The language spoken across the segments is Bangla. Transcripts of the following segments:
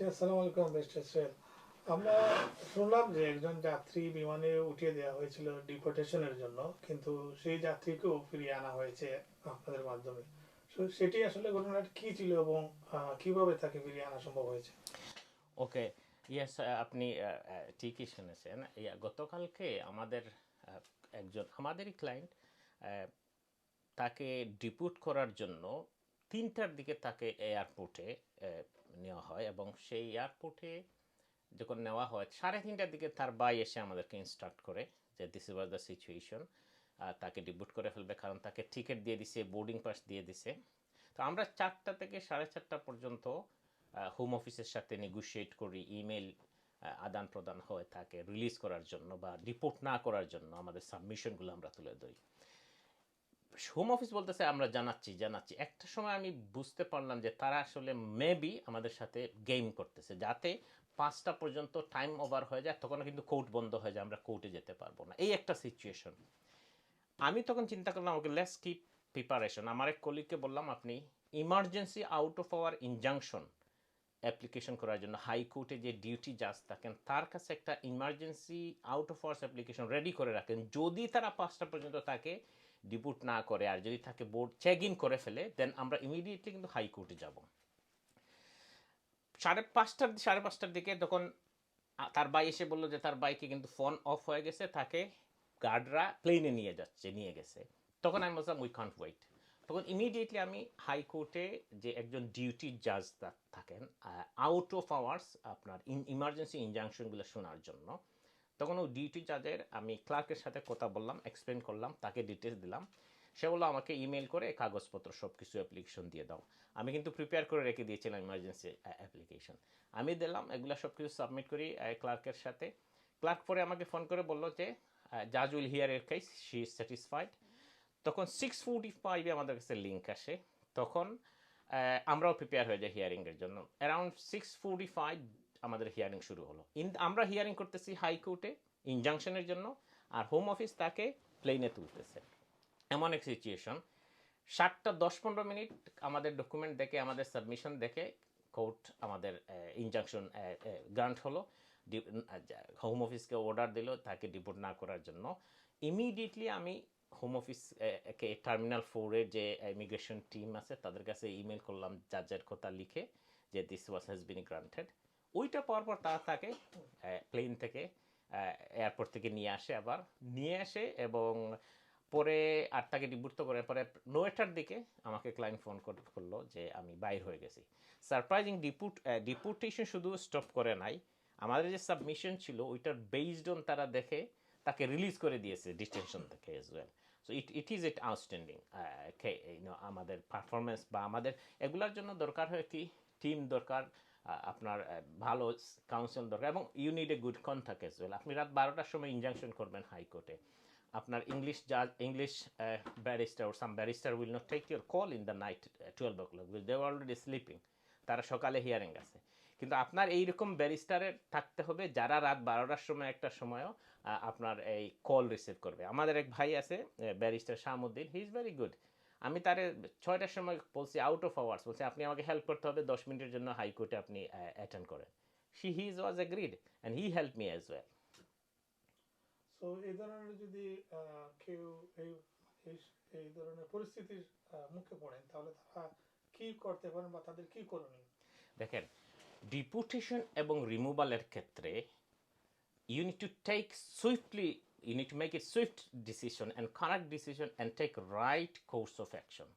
আলাইকুম আমরা শুনলাম যে একজন যাত্রী বিমানে উঠিয়ে দেওয়া হয়েছিল ডিপোর্টেশনের জন্য, কিন্তু সেই যাত্রীকেও ফিরিয়ে আনা হয়েছে আপনাদের মাধ্যমে। সেটি আসলে ঘটনাটা কি ছিল এবং কীভাবে তাকে ফিরিয়ে আনা সম্ভব হয়েছে? ওকে ইয়েস আপনি ঠিকই শুনেছেন। গতকালকে আমাদের একজন, আমাদেরই ক্লায়েন্ট তাকে ডিপুট করার জন্য তিনটার দিকে তাকে এয়ারপোর্টে নেওয়া হয় এবং সেই এয়ারপোর্টে যখন নেওয়া হয়, সাড়ে তিনটার দিকে তার বাই এসে আমাদেরকে ইনস্ট্রাক্ট করে যে this is was the situation তাকে ডিপুট করে ফেলবে কারণ তাকে টিকিট দিয়ে দিছে বোর্ডিং পাস দিয়ে দিছে। তো আমরা চারটা থেকে সাড়ে চারটা পর্যন্ত হোম অফিসের সাথে নেগোশিয়েট করি ইমেল আদান প্রদান হয় তাকে রিলিজ করার জন্য বা রিপোর্ট না করার জন্য আমাদের সাবমিশনগুলো আমরা তুলে ধরি। হোম অফিস বলতেছে, আমরা জানাচ্ছি জানাচ্ছি। একটা সময় আমি বুঝতে পারলাম যে তারা আসলে মেবি আমাদের সাথে গেম করতেছে, যাতে পাঁচটা পর্যন্ত টাইম ওভার হয়ে যায় তখন কিন্তু কোর্ট বন্ধ হয়ে যায়, আমরা কোর্টে যেতে পারব না। এই একটা সিচুয়েশন আমি তখন চিন্তা করলাম ওকে লেস কিপ প্রিপারেশন আমার এক কলিগকে বললাম, আপনি emergency out of hour injunction application করার জন্য হাইকোর্টে যে ডিউটি জাজ থাকেন, তার কাছে একটা emergency out of hours application ready করে রাখেন। যদি তারা পাঁচটা পর্যন্ত তাকে ডিপুট না করে আর যদি তাকে বোর্ড চেক ইন করে ফেলে দেন আমরা ইমিডিয়েটলি কিন্তু হাইকোর্টে যাব। সাড়ে পাঁচটার সাড়ে পাঁচটার দিকে তখন তার ভাই এসে বলল যে তার বাইকে কিন্তু ফোন অফ হয়ে গেছে, তাকে গার্ডরা প্লেনে নিয়ে যাচ্ছে, নিয়ে গেছে। তখন আমি বললাম উই কান্ট ওয়েট তখন ইমিডিয়েটলি আমি হাইকোর্টে যে একজন ডিউটি জাজ থাকেন আউট অফ আওয়ার্স আপনার ইন ইমার্জেন্সি ইনজাংশনগুলো শোনার জন্য, তখন ওই ডিউটি জাজের আমি ক্লার্কের সাথে কথা বললাম এক্সপ্লেন করলাম, তাকে ডিটেলস দিলাম। সে বলল, আমাকে ইমেল করে কাগজপত্র সব কিছু অ্যাপ্লিকেশন দিয়ে দাও। আমি কিন্তু প্রিপেয়ার করে রেখে দিয়েছিলাম ইমার্জেন্সি অ্যাপ্লিকেশন আমি দিলাম, এগুলো সব কিছু সাবমিট করি ক্লার্কের সাথে। ক্লার্ক পরে আমাকে ফোন করে বলল যে জাজ will hear her case she is satisfied তখন সিক্স ফোর্টি ফাইভে আমাদের কাছে লিঙ্ক আসে। তখন আমরাও প্রিপেয়ার হয়ে যাই হিয়ারিংয়ের জন্য। অ্যারাউন্ড সিক্স ফোর্টি ফাইভ আমাদের হিয়ারিং শুরু হলো। ইন আমরা হিয়ারিং করতেছি হাইকোর্টে ইনজাংশনের জন্য, আর হোম অফিস তাকে প্লেনে তুলতেছে। এমন এক সিচুয়েশন সাতটা দশ পনেরো মিনিট আমাদের ডকুমেন্ট দেখে, আমাদের সাবমিশন দেখে কোর্ট আমাদের ইনজাংশন গ্রান্ট হলো। হোম অফিসকে অর্ডার দিল, তাকে ডিপোর্ট না করার জন্য। ইমিডিয়েটলি আমি হোম অফিস টার্মিনাল ফোরের যে ইমিগ্রেশন টিম আছে, তাদের কাছে ইমেল করলাম জাজের কথা লিখে যে this was has been granted ওইটা পাওয়ার পর তারা তাকে প্লেন থেকে এয়ারপোর্ট থেকে নিয়ে আসে আবার। নিয়ে আসে এবং পরে আর তাকে ডিপুট করে পরে নয়টার দিকে আমাকে ক্লায়েন্ট ফোন করল যে আমি বাইর হয়ে গেছি। সারপ্রাইজিং ডিপুট ডিপুটেশন শুধু স্টপ করে নাই। আমাদের যে সাবমিশন ছিল, ওইটার বেসড অন তারা দেখে তাকে রিলিজ করে দিয়েছে ডিটেনশন থেকে as well so it it is it outstanding আমাদের পারফরমেন্স বা আমাদের এগুলার জন্য দরকার হয় কি? টিম দরকার আপনার ভালো কাউন্সিল দরকার এবং you need a good contact as well আপনি রাত বারোটার সময় ইনজাংশন করবেন হাইকোর্টে। আপনার ইংলিশ জাজ English barrister or some barrister will not take your call in the night twelve o'clock they were already sleeping. তারা সকালে হিয়ারিং আছে। কিন্তু আপনার এইরকম ব্যারিস্টারের থাকতে হবে যারা রাত বারোটার সময় একটা সময়ও আপনার এই কল রিসিভ করবে। আমাদের এক ভাই আছে barrister Shahmuddin. He is very good আমি তারে ছয়টার সময় বলছি আউট অফ আওয়ার্স বলছি আপনি আমাকে হেল্প করতে হবে দশ মিনিটের জন্য হাইকোর্টে আপনি অ্যাটেন্ড করেন। She he is was agreed and he help me as well so এই ধরনের যদি কেউ এই এই- এই ধরনের পরিস্থিতির মুখে পড়েন তাহলে তারা কি করতে পারেন বা তাদের কি করণীয়? দেখেন ডিপুটেশন এবং রিমুভালের ক্ষেত্রে you need to take swiftly, you need to make a swift decision and correct decision and take right course of action.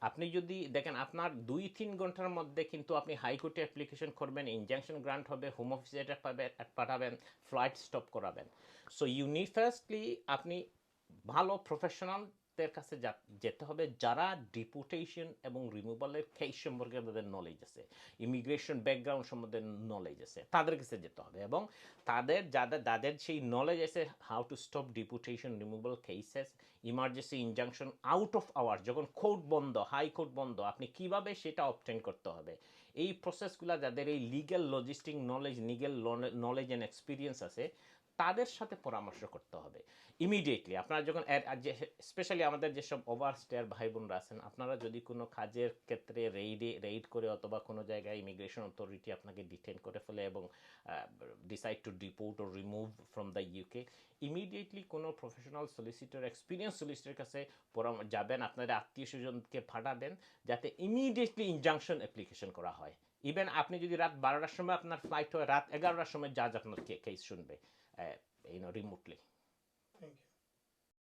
আপনি যদি দেখেন, আপনার দুই তিন ঘণ্টার মধ্যে কিন্তু আপনি হাইকোর্টে অ্যাপ্লিকেশন করবেন ইনজাংশন গ্রান্ট হবে হোম অফিসে পাবেন পাঠাবেন ফ্লাইট স্টপ করাবেন। সো ইউনি আপনি ভালো প্রফেশনালদের কাছে যেতে হবে, যারা ডিপুটেশন এবং রিমুভালের কেস সম্পর্কে তাদের নলেজ আছে ইমিগ্রেশন ব্যাকগ্রাউন্ড সম্বন্ধে নলেজ আছে, তাদের কাছে যেতে হবে এবং তাদের যাদের যাদের সেই নলেজ আছে how to stop deportation removal cases emergency injunction out of hour যখন কোর্ট বন্ধ হাই কোর্ট বন্ধ, আপনি কীভাবে সেটা অবটেন করতে হবে, এই প্রসেসগুলো যাদের এই legal logistic knowledge legal knowledge and experience আছে তাদের সাথে পরামর্শ করতে হবে ইমিডিয়েটলি আপনারা যখন স্পেশালি আমাদের যেসব ওভার স্টেয়ার ভাই বোনরা আছেন, আপনারা যদি কোনো কাজের ক্ষেত্রে রেইডে রেইড করে অথবা কোনো জায়গায় ইমিগ্রেশন অথরিটি আপনাকে ডিটেন করে ফেলে এবং decide to deport O remove from the UK immediately কোনো প্রফেশনাল সলিসিটর এক্সপিরিয়েন্স সলিসিটর কাছে যাবেন, আপনাদের আত্মীয় স্বজনকে পাঠাবেন, যাতে ইমিডিয়েটলি ইনজাংশন অ্যাপ্লিকেশন করা হয়। ইভেন আপনি যদি রাত বারোটার সময় আপনার ফ্লাইট হয়, রাত এগারোটার সময় জাজ আপনার কেস শুনবে। YONO remotely thank you